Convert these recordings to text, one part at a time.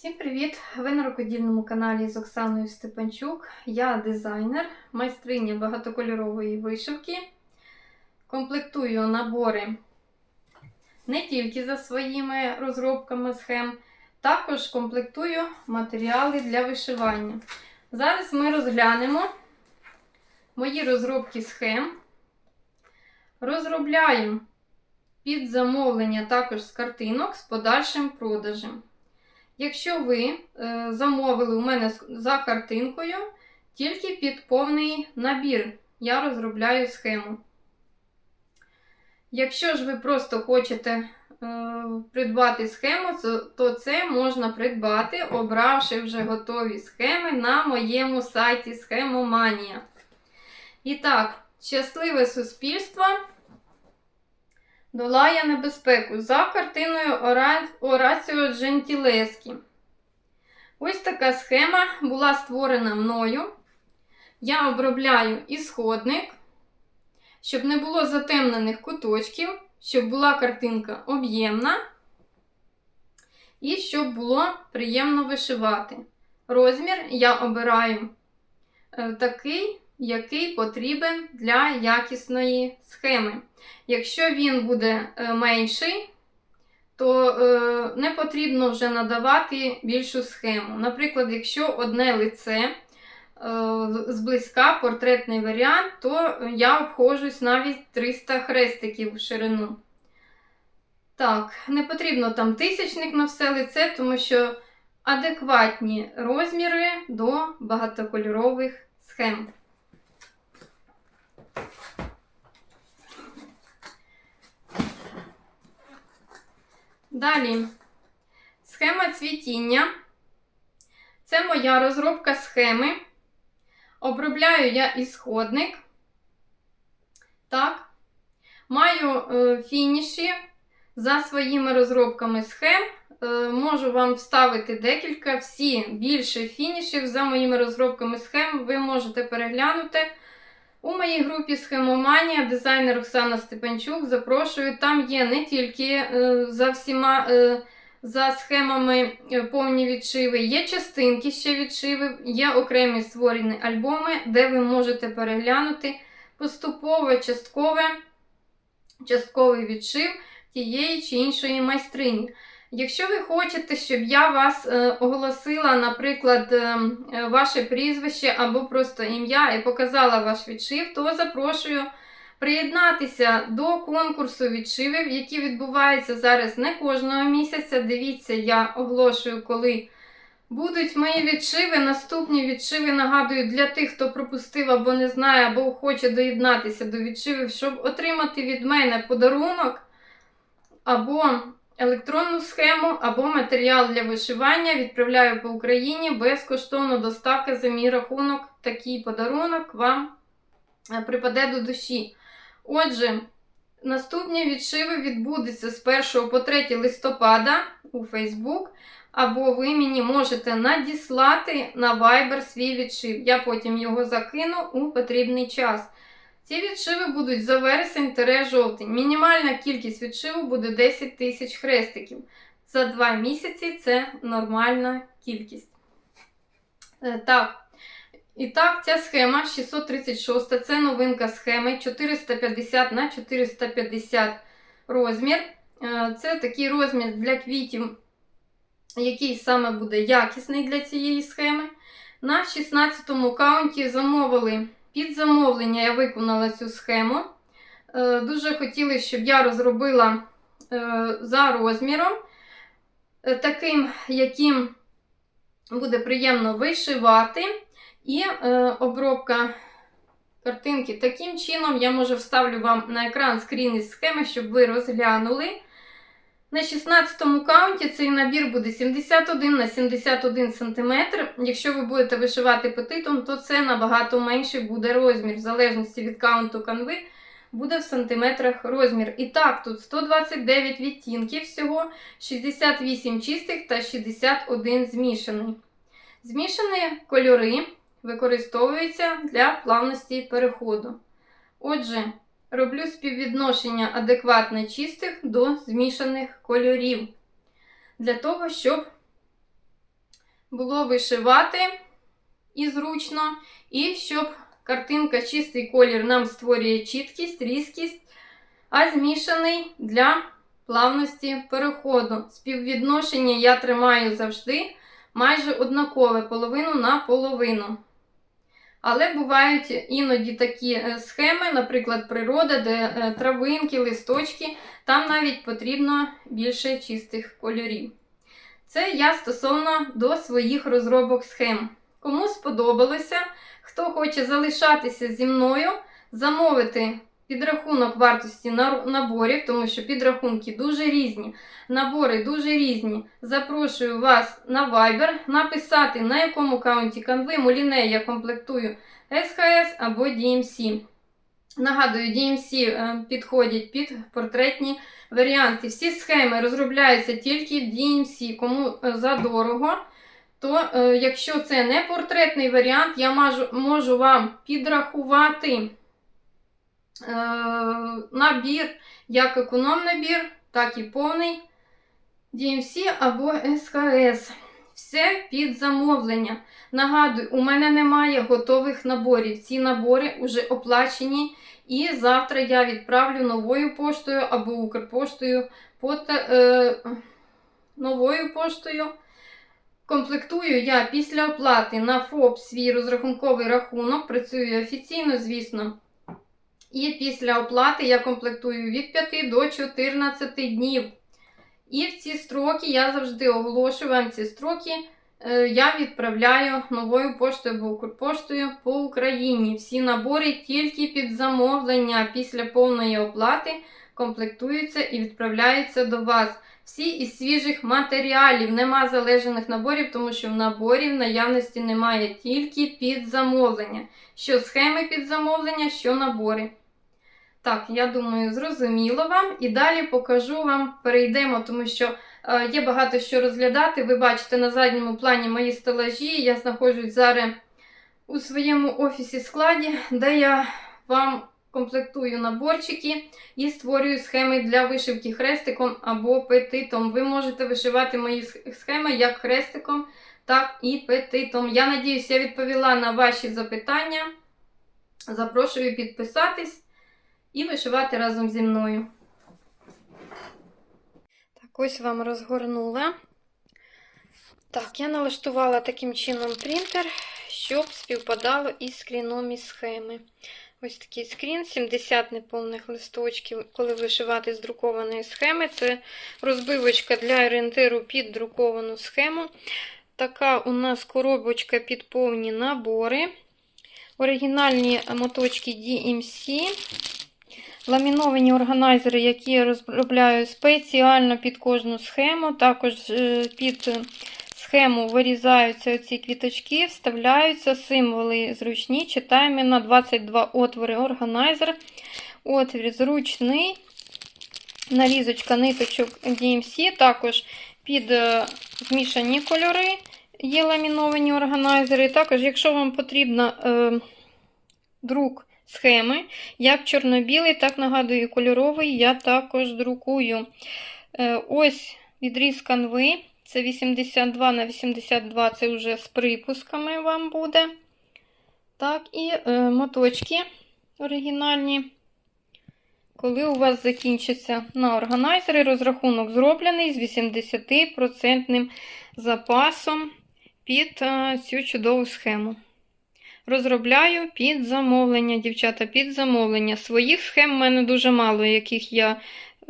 Всім привіт! Ви на рукодільному каналі з Оксаною Степанчук. Я дизайнер, майстриня багатокольорової вишивки. Комплектую набори не тільки за своїми розробками схем, також комплектую матеріали для вишивання. Зараз ми розглянемо мої розробки схем. Розробляю під замовлення також з картинок з подальшим продажем. Якщо ви е, замовили у мене за картинкою, тільки під повний набір я розробляю схему. Якщо ж ви просто хочете е, придбати схему, то- це можна придбати, обравши вже готові схеми на моєму сайті Схемоманія. І так, щасливе суспільство долає небезпеку за картиною Ораціо Джентілескі. Ось така схема була створена мною. Я обробляю ісходник, щоб не було затемнених куточків, щоб була картинка об'ємна і щоб було приємно вишивати. Розмір я обираю е, такий, який потрібен для якісної схеми. Якщо він буде е, менший, то е, не потрібно вже надавати більшу схему. Наприклад, якщо одне лице е, зблизька портретний варіант, то я обходжусь навіть 300 хрестиків в ширину. Так, не потрібно там тисячник на все лице, тому що адекватні розміри до багатокольорових схем. Далі схема цвітіння. Це моя розробка схеми. Обробляю я ісходник. Так. Маю е, фініші за своїми розробками схем. Е, можу вам вставити декілька, всі більше фінішів за моїми розробками схем. Ви можете переглянути. У моїй групі Схемоманія дизайнер Оксана Степанчук запрошую. Там є не тільки е, за всіма е, за схемами е, повні відшиви, є частинки ще відшиви, є окремі створені альбоми, де ви можете переглянути поступове часткове, частковий відшив тієї чи іншої майстрині. Якщо ви хочете, щоб я вас е, оголосила, наприклад, е, е, ваше прізвище або просто ім'я і показала ваш відшив, то запрошую приєднатися до конкурсу відшивів, які відбуваються зараз не кожного місяця. Дивіться, я оголошую, коли будуть мої відшиви. Наступні відшиви нагадую для тих, хто пропустив або не знає, або хоче доєднатися до відшивів, щоб отримати від мене подарунок або електронну схему або матеріал для вишивання відправляю по Україні безкоштовно доставка за мій рахунок. Такий подарунок вам е, припаде до душі. Отже, наступні відшиви відбудуться з 1 по 3 листопада у Facebook, або ви мені можете надіслати на Viber свій відшив. Я потім його закину у потрібний час. Ці відшиви будуть за вересень-жовтень. Мінімальна кількість відшиву буде 10 тисяч хрестиків. За 2 місяці це нормальна кількість. Е, Так. І так, ця схема 636 це новинка схеми 450 на 450 розмір. Е, Це такий розмір для квітів, який саме буде якісний для цієї схеми. На 16-му каунті замовили під замовлення я виконала цю схему. Е, Дуже хотіли, щоб я розробила е, за розміром, е, таким, яким буде приємно вишивати. І обробка картинки таким чином, я може вставлю вам на екран скрін із схеми, щоб ви розглянули. На 16 каунті цей набір буде 71 на 71 см. Якщо ви будете вишивати петитом, то це набагато менший буде розмір. В залежності від каунту канви буде в сантиметрах розмір. І так, тут 129 відтінків всього, 68 чистих та 61 змішаний. Змішані кольори використовуються для плавності переходу. Отже, роблю співвідношення адекватно чистих до змішаних кольорів. Для того, щоб було вишивати і зручно, і щоб картинка чистий колір нам створює чіткість, різкість, а змішаний для плавності переходу. Співвідношення я тримаю завжди майже однакове половину на половину. Але бувають іноді такі е, схеми, наприклад, природа, де е, травинки, листочки, там навіть потрібно більше чистих кольорів. Це я стосовно до своїх розробок схем. Кому сподобалося, хто хоче залишатися зі мною, замовити підрахунок вартості наборів, тому що підрахунки дуже різні, набори дуже різні. Запрошую вас на Viber написати, на якому каунті канви Муліне я комплектую SHS або DMC. Нагадую, DMC е, підходять під портретні варіанти. Всі схеми розробляються тільки в DMC. Кому е, задорого, то е, якщо це не портретний варіант, я можу, вам підрахувати набір, як економ-набір, так і повний DMC або SKS. Все під замовлення. Нагадую, у мене немає готових наборів. Ці набори вже оплачені. І завтра я відправлю новою поштою або Укрпоштою по е, новою поштою. Комплектую я після оплати на ФОП свій розрахунковий рахунок. Працюю офіційно, звісно. І після оплати я комплектую від 5 до 14 днів. І в ці строки я завжди оголошую вам ці строки. е, Я відправляю новою поштою або Укрпоштою по Україні. Всі набори тільки під замовлення після повної оплати комплектуються і відправляються до вас. Всі із свіжих матеріалів, нема залежаних наборів, тому що в наборі в наявності немає тільки під замовлення. Що схеми під замовлення, що набори. Так, я думаю, зрозуміло вам. І далі покажу вам, перейдемо, тому що е, є багато що розглядати. Ви бачите на задньому плані мої стелажі. Я знаходжусь зараз у своєму офісі складі, де я вам комплектую наборчики і створюю схеми для вишивки хрестиком або петитом. Ви можете вишивати мої схеми як хрестиком, так і петитом. Я надіюсь, я відповіла на ваші запитання. Запрошую підписатись і вишивати разом зі мною. Так, ось вам розгорнула. Так, я налаштувала таким чином принтер, щоб співпадало із скріном із схеми. Ось такий скрін, 70 неповних листочків, коли вишивати з друкованої схеми. Це розбивочка для орієнтиру під друковану схему. Така у нас коробочка під повні набори. Оригінальні моточки DMC. Ламіновані органайзери, які я розробляю спеціально під кожну схему. Також е, під схему вирізаються оці квіточки, вставляються символи зручні. Читаємо на 22 отвори органайзер. Отвір зручний. Нарізочка ниточок DMC. Також під е, змішані кольори є ламіновані органайзери. Також, якщо вам потрібно е, друк схеми, як чорно-білий, так нагадую, кольоровий, я також друкую. Е, ось відріз канви. Це 82 на 82, це вже з припусками вам буде. Так, і е, моточки оригінальні. Коли у вас закінчиться на органайзері, розрахунок зроблений з 80% запасом під е, цю чудову схему. Розробляю під замовлення, дівчата, під замовлення. Своїх схем в мене дуже мало, яких я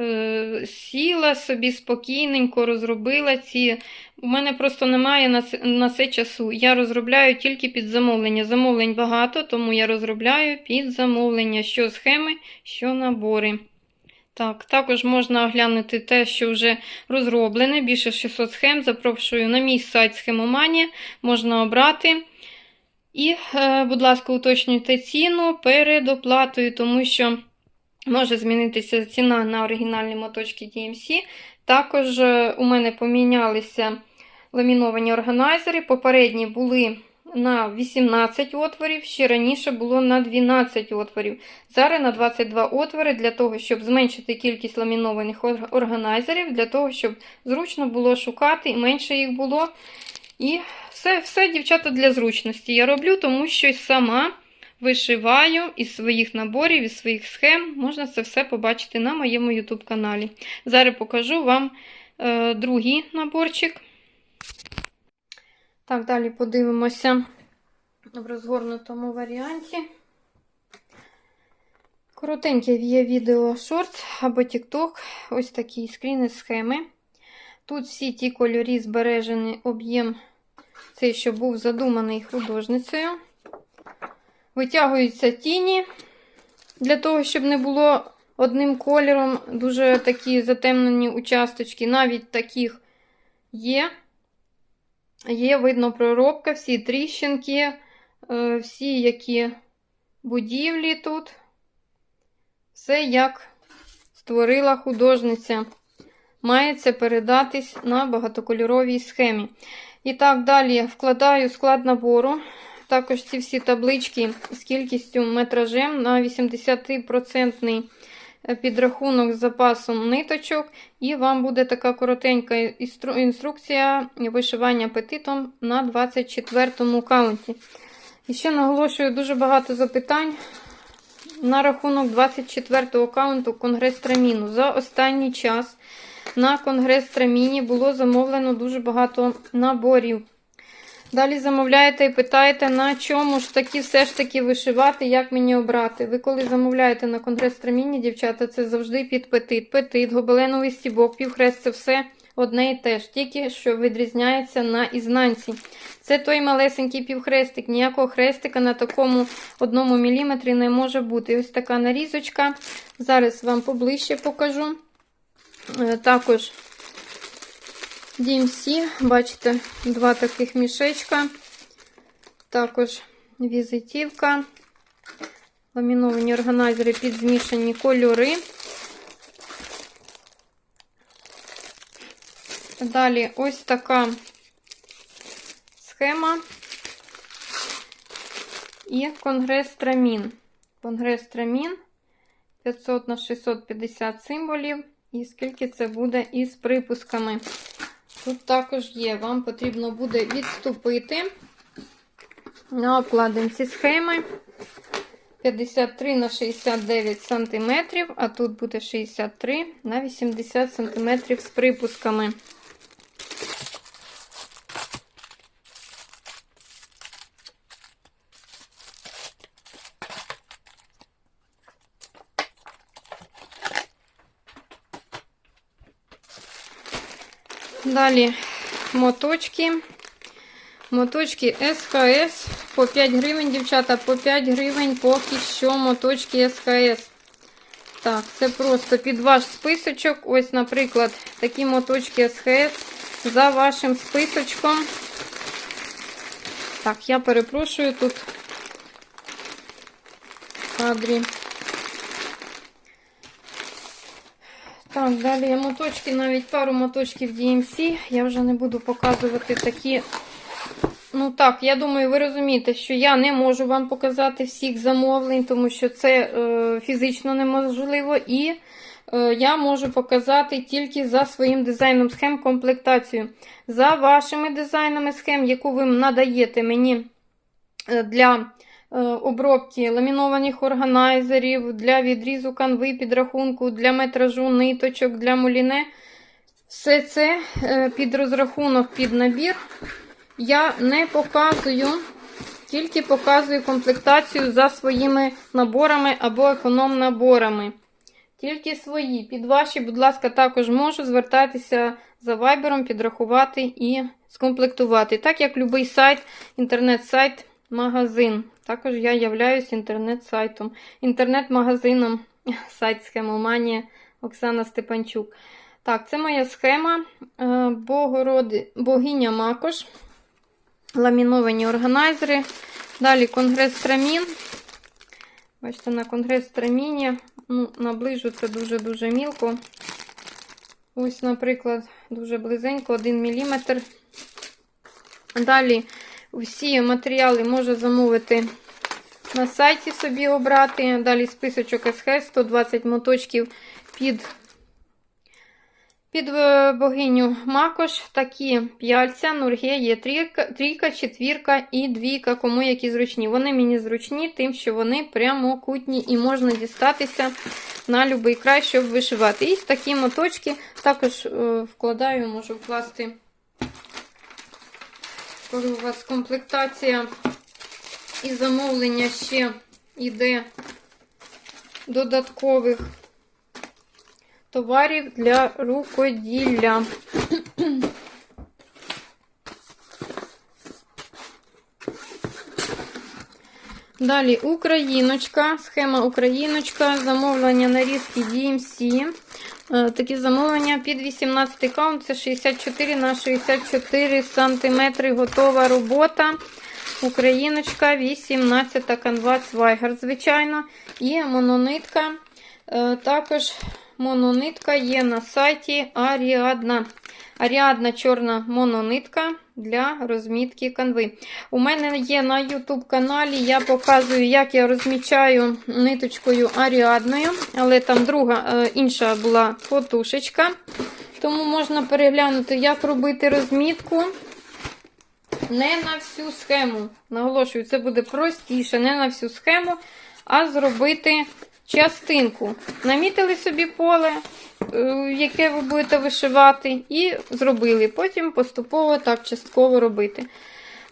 е, сіла собі спокійненько, розробила ці. У мене просто немає на це, на це часу. Я розробляю тільки під замовлення. Замовлень багато, тому я розробляю під замовлення, що схеми, що набори. Так, також можна оглянути те, що вже розроблене, більше 600 схем. Запрошую на мій сайт Схемоманія, можна обрати. І, е, будь ласка, уточнюйте ціну перед оплатою, тому що може змінитися ціна на оригінальні моточки DMC. Також е, у мене помінялися ламіновані органайзери. Попередні були на 18 отворів, ще раніше було на 12 отворів. Зараз на 22 отвори для того, щоб зменшити кількість ламінованих органайзерів, для того, щоб зручно було шукати і менше їх було. І все, все, дівчата, для зручності. Я роблю, тому що сама вишиваю із своїх наборів, із своїх схем. Можна це все побачити на моєму YouTube каналі. Зараз покажу вам е, другий наборчик. Так, далі подивимося в розгорнутому варіанті. Коротеньке є відео шорт або TikTok. Ось такі скріни схеми. Тут всі ті кольорі збережені об'єм, цей, що був задуманий художницею. Витягуються тіні для того, щоб не було одним кольором дуже такі затемнені участочки. Навіть таких є. Є, видно, проробка, всі тріщинки, е, всі які будівлі тут. Все як створила художниця. Має це передатись на багатокольоровій схемі. І так, далі вкладаю склад набору. Також ці всі таблички з кількістю метражем на 80% підрахунок з запасом ниточок. І вам буде така коротенька інструкція вишивання петитом на 24 каунті. І ще наголошую дуже багато запитань на рахунок 24-го каунту Конгрес Траміну. За останній час на Конгрес Траміні було замовлено дуже багато наборів. Далі замовляєте і питаєте, на чому ж таки все ж таки вишивати, як мені обрати. Ви коли замовляєте на Конгрес Траміні, дівчата, це завжди під петит. Петит, гобеленовий стібок, півхрест це все одне і те ж, тільки що відрізняється на ізнанці. Це той малесенький півхрестик. Ніякого хрестика на такому одному міліметрі не може бути. Ось така нарізочка. Зараз вам поближче покажу. Е, Також DMC, бачите, два таких мішечка. Також візитівка. Ламіновані органайзери під змішані кольори. Далі ось така схема і конгрес трамін. Конгрес трамін 500 на 650 символів. І скільки це буде із припусками. Тут також є, вам потрібно буде відступити на обкладинці схеми 53 на 69 см, а тут буде 63 на 80 см з припусками. Далі моточки. Моточки СКС по 5 гривень, дівчата, по 5 гривень поки що моточки СКС. Так, це просто під ваш списочок. Ось, наприклад, такі моточки СКС за вашим списочком. Так, я перепрошую тут кадрі. Так, далі моточки, навіть пару моточків DMC. Я вже не буду показувати такі. Ну так, я думаю, ви розумієте, що я не можу вам показати всіх замовлень, тому що це е, фізично неможливо. І е, я можу показати тільки за своїм дизайном схем комплектацію. За вашими дизайнами схем, яку ви надаєте мені е, для обробки ламінованих органайзерів, для відрізу канви, підрахунку, для метражу, ниточок, для муліне. Все це е, під розрахунок, під набір. Я не показую, тільки показую комплектацію за своїми наборами або економ-наборами. Тільки свої. Під ваші, будь ласка, також можу звертатися за вайбером, підрахувати і скомплектувати. Так як будь-який сайт, інтернет-сайт, магазин. Також я являюсь інтернет-сайтом, інтернет-магазином, сайт схемоманія Оксана Степанчук. Так, це моя схема е, Богороди, богиня Макош. Ламіновані органайзери. Далі конгрес Трамін. Бачите, на конгрес Траміні ну, наближу це дуже-дуже мілко. Ось, наприклад, дуже близенько, 1 мм. Далі всі матеріали можу замовити на сайті собі обрати. Далі списочок СХ, 120 моточків під Під е, богиню Макош такі п'яльця, нурге є трійка, трійка, четвірка і двійка, кому які зручні. Вони мені зручні, тим, що вони прямокутні і можна дістатися на будь-який край, щоб вишивати. І такі моточки також е, вкладаю, можу вкласти. Коли у вас комплектація і замовлення ще йде додаткових товарів для рукоділля. Далі Україночка, схема Україночка, замовлення нарізки DMC. Е, Такі замовлення під 18 каунт, це 64 на 64 сантиметри. Готова робота. Україночка, 18 канва Свайгар, звичайно. І мононитка. Е, Також мононитка є на сайті Аріадна. Аріадна чорна мононитка для розмітки канви. У мене є на YouTube каналі, я показую, як я розмічаю ниточкою Аріадною, але там друга е, інша була фотушечка. Тому можна переглянути, як робити розмітку. Не на всю схему. Наголошую, це буде простіше, не на всю схему, а зробити частинку. Намітили собі поле, е, яке ви будете вишивати, і зробили. Потім поступово так частково робити.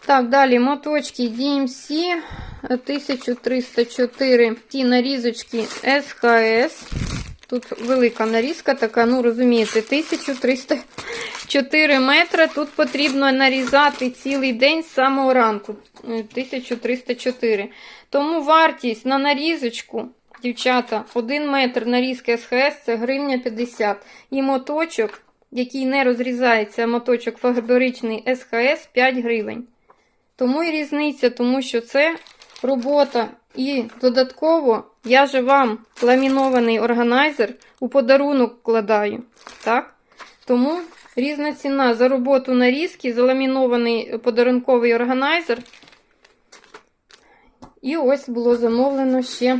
Так, далі моточки DMC 1304. Ті нарізочки СХС. Тут велика нарізка, така, ну розумієте, 1304 метри. Тут потрібно нарізати цілий день з самого ранку. Е, 1304. Тому вартість на нарізочку, дівчата, 1 метр нарізки СХС це гривня 50. І моточок, який не розрізається, моточок фабричний СХС 5 гривень. Тому і різниця, тому що це робота. І додатково я же вам ламінований органайзер у подарунок вкладаю. Так? Тому різна ціна за роботу нарізки, за ламінований подарунковий органайзер. І ось було замовлено ще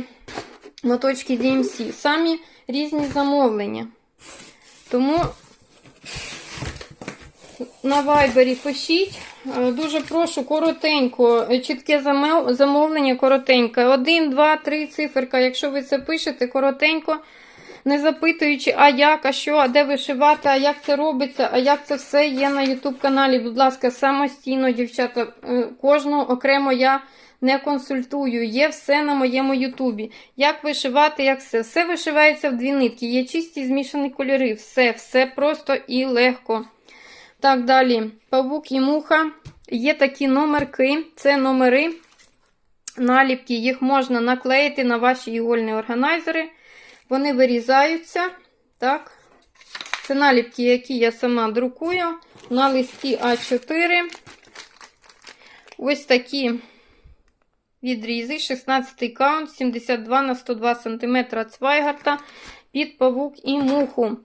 моточки DMC. Самі різні замовлення. Тому на вайбері пишіть. Е, Дуже прошу коротенько, е, чітке замовлення коротеньке. Один, два, три циферка. Якщо ви це пишете коротенько, не запитуючи, а як, а що, а де вишивати, а як це робиться, а як це все є на YouTube каналі. Будь ласка, самостійно, дівчата, е, кожного окремо я не консультую. Є все на моєму Ютубі. Як вишивати, як все. Все вишивається в дві нитки. Є чисті змішані кольори. Все, все просто і легко. Так, далі. Павук і муха. Є такі номерки. Це номери наліпки. Їх можна наклеїти на ваші ігольні органайзери. Вони вирізаються. Так. Це наліпки, які я сама друкую на листі А4. Ось такі відрізи. 16 каунт, 72 на 102 см Цвайгарта під павук і муху.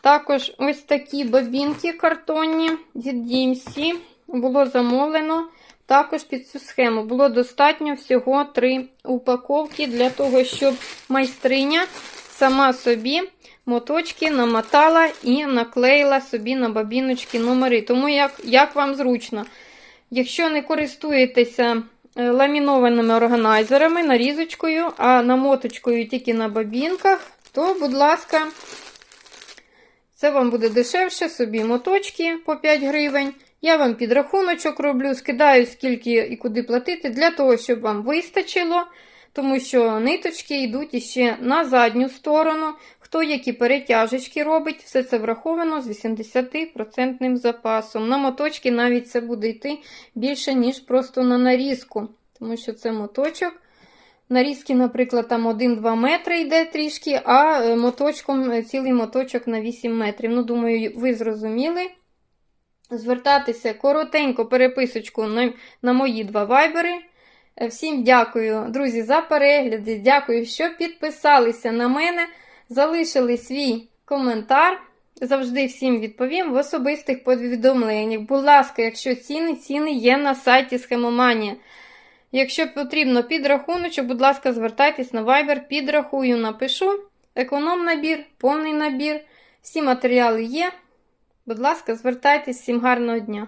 Також ось такі бобінки картонні від DMC було замовлено. Також під цю схему було достатньо всього три упаковки для того, щоб майстриня сама собі моточки намотала і наклеїла собі на бобіночки номери. Тому як, як вам зручно. Якщо не користуєтеся ламінованими органайзерами, нарізочкою, а намоточкою тільки на бобінках, то, будь ласка, це вам буде дешевше, собі моточки по 5 гривень. Я вам підрахуночок роблю, скидаю, скільки і куди платити, для того, щоб вам вистачило, тому що ниточки йдуть іще на задню сторону. Хто які перетяжечки робить, все це враховано з 80% запасом. На моточки навіть це буде йти більше, ніж просто на нарізку, тому що це моточок. Нарізки, наприклад, там 1-2 метри йде трішки, а е, моточком е, цілий моточок на 8 метрів. Ну, думаю, ви зрозуміли. Звертатися коротенько переписочку на, на мої два вайбери. Е, Всім дякую, друзі, за перегляди. Дякую, що підписалися на мене, залишили свій коментар. Завжди всім відповім в особистих повідомленнях. Будь ласка, якщо ціни, ціни є на сайті Схемоманія. Якщо потрібно підрахуночок, будь ласка, звертайтесь на Viber, підрахую, напишу. Економ набір, повний набір. Всі матеріали є. Будь ласка, звертайтесь, всім гарного дня!